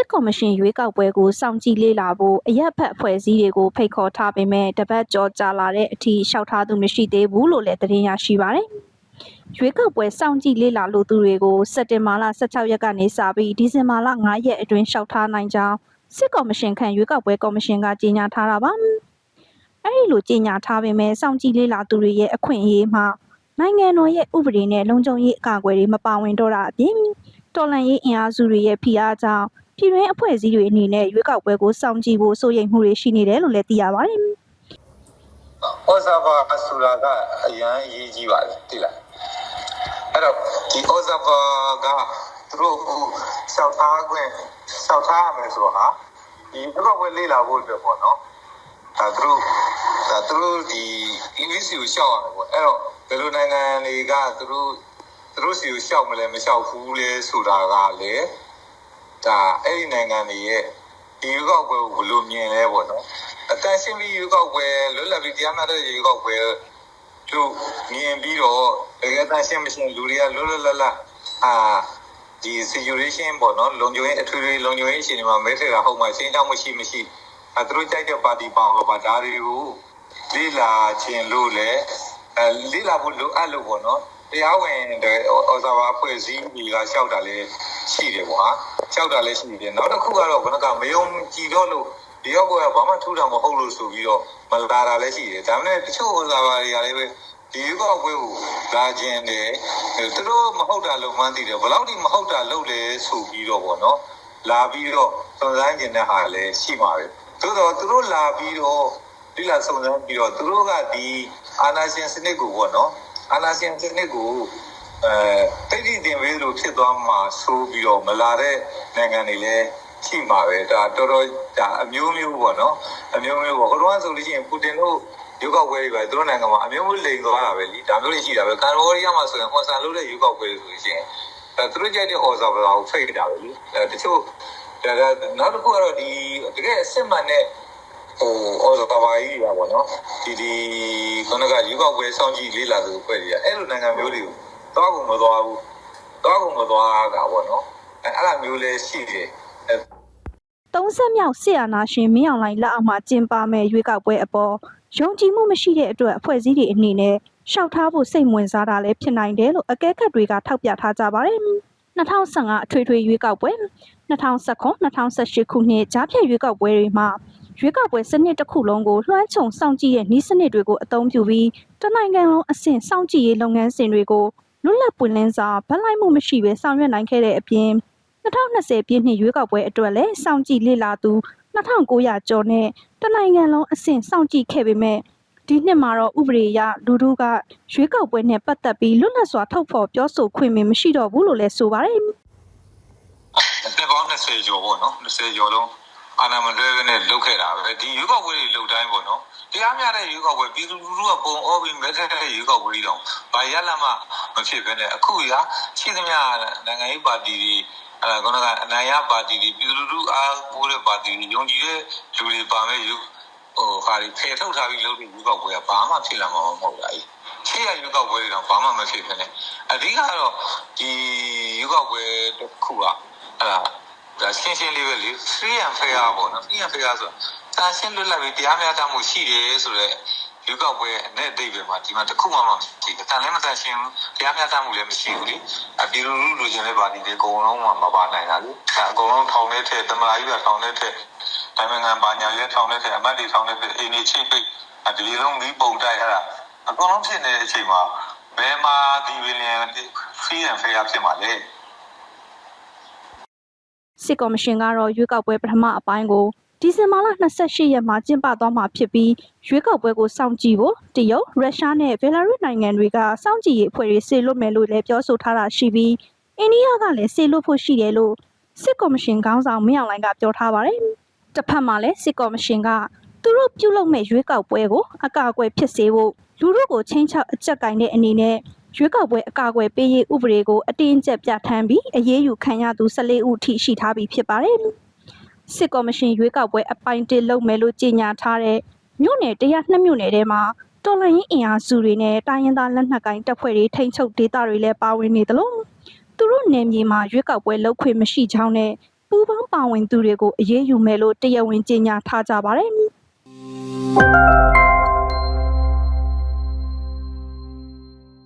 စစ်ကော်မရှင်ရွေးကောက်ပွဲကိုစောင့်ကြည့်လေ့လာဖို့အရက်ဖက်အဖွဲ့အစည်းတွေကိုဖိတ်ခေါ်ထားပေမဲ့တပတ်ကျော်ကြာလာတဲ့အထိလျှောက်ထားသူမရှိသေးဘူးလို့လည်းသတင်းရရှိပါတယ်။ရွေးကောက်ပွဲစောင့်ကြည့်လေ့လာလို့သူတွေကိုစက်တင်ဘာလ16ရက်ကနေစပြီးဒီဇင်ဘာလ9ရက်အတွင်းလျှောက်ထားနိုင်ကြောင်းစစ်ကော်မရှင်ခန့်ရွေးကောက်ပွဲကော်မရှင်ကကြေညာထားတာပါ။အဲဒီလိုကြေညာထားပေမဲ့စောင့်ကြည့်လေ့လာသူတွေရဲ့အခွင့်အရေးမှာနိုင်ငံတော်ရဲ့ဥပဒေနဲ့လုံခြုံရေးအကာအကွယ်တွေမပါဝင်တော့တာအပြင်တော်လှန်ရေးအင်အားစုတွေရဲ့ဖိအားကြောင့် ပြည်တွင်းအဖွဲ့အစည်းတွေအနေနဲ့ရွေးကောက်ပွဲကိုစောင့်ကြည့်ဖို့စိုးရိမ်မှုတွေရှိနေတယ်လို့လည်းသိရပါတယ်ဩဇာဘာဆိုတာကအရန်အရေးကြီးပါတယ်တိလားအဲ့တော့ဒီဩဇာဘာကသူတို့အခုစောက်ထားခွင့်စောက်ထားရမယ်ဆိုတော့ဟာဒီဘက်ကဝယ်လေးလာဖို့အတွက်ပေါ့နော်ဒါသူတို့ဒါသူတို့ဒီ English ကိုရှောက်ရမယ်ပေါ့အဲ့တော့ဘယ်လိုနိုင်ငံတွေကသူတို့သူတို့စီကိုရှောက်မလဲမရှောက်ဘူးလဲဆိုတာကလေ ဒါအဲ့ဒီနိုင်ငံတွေရဲ့ဒီရွေးကောက်ပွဲကိုဘယ်လိုမြင်လဲပေါ့နော်အတန်ရှင်းပြီးရွေးကောက်ပွဲလွတ်လပ်ပြီးတရားမျှတတဲ့ရွေးကောက်ပွဲလို့မြင်ပြီးတော့တကယ်တန်ရှင်းမရှင်းလူတွေကလွတ်လွတ်လပ်လပ်အာဒီ situation ပေါ့နော်လုံခြုံရေးအထွေထွေလုံခြုံရေးအခြေအနေမှာမဲထည့်တာဟုတ်မှရှင်းချောင်းမရှိမရှိအဲသူတို့ကြိုက်တဲ့ပါတီပေါင်းတော့ပါဒါတွေကိုလေ့လာခြင်းလို့လေအဲလေ့လာဖို့လိုအပ်လို့ပေါ့နော်တရားဝင်တဲ့ဩဇာပါအဖွဲ့အစည်းကြီးကရှောက်တာလည်းရှိတယ်ပေါ့ ဟာရှောက်တာလည်းရှိတယ်နောက်တစ်ခုကတော့ဘယ်နှကမယုံကြည်တော့လို့ဒီရောက်ကဘာမှထူတာမဟုတ်လို့ဆိုပြီးတော့မလာတာလည်းရှိတယ်ဒါမှမဟုတ်တချို့ဩဇာပါတွေကလည်းပဲဒီရွေးကောက်ပွဲကိုလာခြင်းတယ်သူတို့မဟုတ်တာလို့မှန်းသိတယ်ဘယ်လောက်ထိမဟုတ်တာလုပ်လဲဆိုပြီးတော့ပေါ့နော်လာပြီးတော့စုံစမ်းခြင်းတဲ့ဟာလည်းရှိမှာပဲသို့တော့သူတို့လာပြီးတော့ဒီလာစုံစမ်းပြီးတော့သူတို့ကဒီအာနာရှင်စနစ်ကိုပေါ့နော်အာနာရှင်စနစ်ကို အဲတိတ်တိတင်ဝေးလို့ဖြစ်သွားမှာဆိုပြီးတော့မလာတဲ့နိုင်ငံတွေလည်းရှိမှာပဲဒါတော်တော်ဒါအမျိုးမျိုးပေါ့နော်အမျိုးမျိုးပေါ့ဟိုတုန်းကဆိုလို့ရှိရင်ပူတင်တို့ရုပ်ောက်ပွဲတွေပဲသူတို့နိုင်ငံမှာအမျိုးမျိုးလိန်သွားတာပဲလीဒါမျိုးတွေရှိတာပဲကန်ဘောရီးယားမှာဆိုရင်ဟွန်ဆန်လုပ်တဲ့ရုပ်ောက်ပွဲတွေဆိုလို့ရှိရင်အဲသူတို့ကြိုက်တဲ့အော်ဆာဘာကိုဖိတ်တာပဲလीအဲတချို့ဒါနောက်တစ်ခုကတော့ဒီတကယ်အစ်မှန်နဲ့ဟိုအော်ဆာဘာကြီးပါပေါ့နော်ဒီဒီခုနကရုပ်ောက်ပွဲစောင့်ကြည့်လေးလာသူဖွဲ့တွေကအဲ့လိုနိုင်ငံမျိုးတွေကို သွားကုန်မသွားဘူးသွားကုန်မသွားတာပေါ့နော်အဲအဲ့လိုမျိုးလည်းရှိတယ်သုံးဆက်မြောက်ဆီယနာရှင်မင်းအောင်လှိုင်လက်အောက်မှာကျင်းပမဲ့ရွေးကောက်ပွဲအပေါ်ယုံကြည်မှုမရှိတဲ့အတွက်အဖွဲ့အစည်းတွေအနေနဲ့ရှောက်ထားဖို့စိတ်ဝင်စားတာလည်းဖြစ်နိုင်တယ်လို့အကဲခတ်တွေကထောက်ပြထားကြပါတယ်2015အထွေထွေရွေးကောက်ပွဲ2019-2018ခုနှစ်ကြားဖြတ်ရွေးကောက်ပွဲတွေမှာရွေးကောက်ပွဲစနစ်တစ်ခုလုံးကိုလွှမ်းခြုံစောင့်ကြည့်တဲ့ဤစနစ်တွေကိုအသုံးပြုပြီးတနိုင်ငံလုံးအဆင့်စောင့်ကြည့်ရေးလုပ်ငန်းစဉ်တွေကို လွတ်လပ်ပွင့်လင်းစွာဗတ်လိုက်မှုမရှိဘဲဆောင်ရွက်နိုင်ခဲ့တဲ့အပြင်2020ပြည့်နှစ်ရွေးကောက်ပွဲအတွက်လည်းစောင့်ကြည့်လေ့လာသူ2900ကျော်နဲ့တနိုင်ငံလုံးအဆင့်စောင့်ကြည့်ခဲ့ပေမဲ့ဒီနှစ်မှာတော့ဥပဒေအရလူထုကရွေးကောက်ပွဲနဲ့ပတ်သက်ပြီးလွတ်လပ်စွာထုတ်ဖော်ပြောဆိုခွင့်မရှိတော့ဘူးလို့လည်းဆိုပါတယ်နှစ်ပေါင်း20ကျော်ပေါ့နော်20ကျော်လုံး အာဏာမလွဲဘဲနဲ့လုပ်ခဲ့တာပဲဒီရွေးကောက်ပွဲတွေလုပ်တိုင်းပေါ့နော်တရားမျှတဲ့ရွေးကောက်ပွဲပြည်သူလူထုကပုံအောပြီးမဲထက်တဲ့ရွေးကောက်ပွဲတွေတော့ဘာရလမှမဖြစ်ဘဲနဲ့အခုရရှိသမျှနိုင်ငံရေးပါတီတွေအဲဒါကတော့အနိုင်ရပါတီတွေပြည်သူလူထုအားကိုးတဲ့ပါတီတွေယုံကြည်တဲ့လူတွေပါမဲ့ယူဟိုဟာတွေဖယ်ထုတ်ထားပြီးလုပ်တဲ့ရွေးကောက်ပွဲကဘာမှဖြစ်လာမှာမဟုတ်တာကြီးရှေ့ရရွေးကောက်ပွဲတွေတော့ဘာမှမဖြစ်ဖြစ်နဲ့အဓိကတော့ဒီရွေးကောက်ပွဲတစ်ခုကအဲဒါ ဒါရှင်းရှင်းလေးပဲလေ free and fair ပေါ့နော် free and fair ဆိုတာတန်ရှင်းလွတ်လပ်ပြီးတရားမျှတမှုရှိတယ်ဆိုတော့ရွေးကောက်ပွဲနဲ့အတိတ်ပဲမှာဒီမှာတစ်ခုမှမရှိဘူးတန်လည်းမတန်ရှင်းဘူးတရားမျှတမှုလည်းမရှိဘူးလေအပြည်လူလူလူချင်းတဲ့ပါတီတွေအကုန်လုံးမှမပါနိုင်တာလေအဲအကုန်လုံးထောင်ထဲထည့်တမလာကြီးကထောင်ထဲထည့်တိုင်ပင်ခံပါညာရဲထောင်ထဲထည့်အမတ်တွေထောင်ထဲထည့်အိမ်နေချိတ်ပိတ်ဒီလိုလုံးပြီးပုံတိုက်ရတာအကုန်လုံးဖြစ်နေတဲ့အချိန်မှာဘယ်မှာဒီဝီလျံ free and fair ဖြစ်မှာလဲ စစ်ကော်မရှင်ကတော့ရွေးကောက်ပွဲပထမအပိုင်းကိုဒီဇင်ဘာလ28ရက်မှာကျင်းပသွားမှာဖြစ်ပြီးရွေးကောက်ပွဲကိုစောင့်ကြည့်ဖို့တရုတ်ရုရှားနဲ့ဘယ်လာရုစ်နိုင်ငံတွေကစောင့်ကြည့်ရေးအဖွဲ့တွေဆေလွတ်မယ်လို့လည်းပြောဆိုထားတာရှိပြီးအိန္ဒိယကလည်းဆေလွတ်ဖို့ရှိတယ်လို့စစ်ကော်မရှင်ခေါင်းဆောင်မင်းအောင်လှိုင်ကပြောထားပါတယ်။တစ်ဖက်မှာလည်းစစ်ကော်မရှင်ကသူတို့ပြုလုပ်မဲ့ရွေးကောက်ပွဲကိုအကာအကွယ်ဖြစ်စေဖို့လူတို့ကိုချင်းချောက်အကြက်ကင်တဲ့အနေနဲ့ ရွေးကောက်ပွဲအကာအကွယ်ပေးရေးဥပဒေကိုအတင်းကျပ်ပြဋ္ဌာန်းပြီးအရေးယူခံရသူ14ဦးထိရှိထားပြီးဖြစ်ပါတယ်။စစ်ကော်မရှင်ရွေးကောက်ပွဲအပိုင်းတစ်လုပ်မယ်လို့ကြေညာထားတဲ့မြို့နယ်102မြို့နယ်ထဲမှာတော်လှန်ရေးအင်အားစုတွေနဲ့တိုင်းရင်းသားလက်နက်ကိုင်တပ်ဖွဲ့တွေထိန်းချုပ်ဒေသတွေလည်းပါဝင်နေသလိုသူတို့နယ်မြေမှာရွေးကောက်ပွဲလုပ်ခွင့်မရှိကြောင်းနဲ့ပူးပေါင်းပါဝင်သူတွေကိုအရေးယူမယ်လို့တရားဝင်ကြေညာထားကြပါတယ်။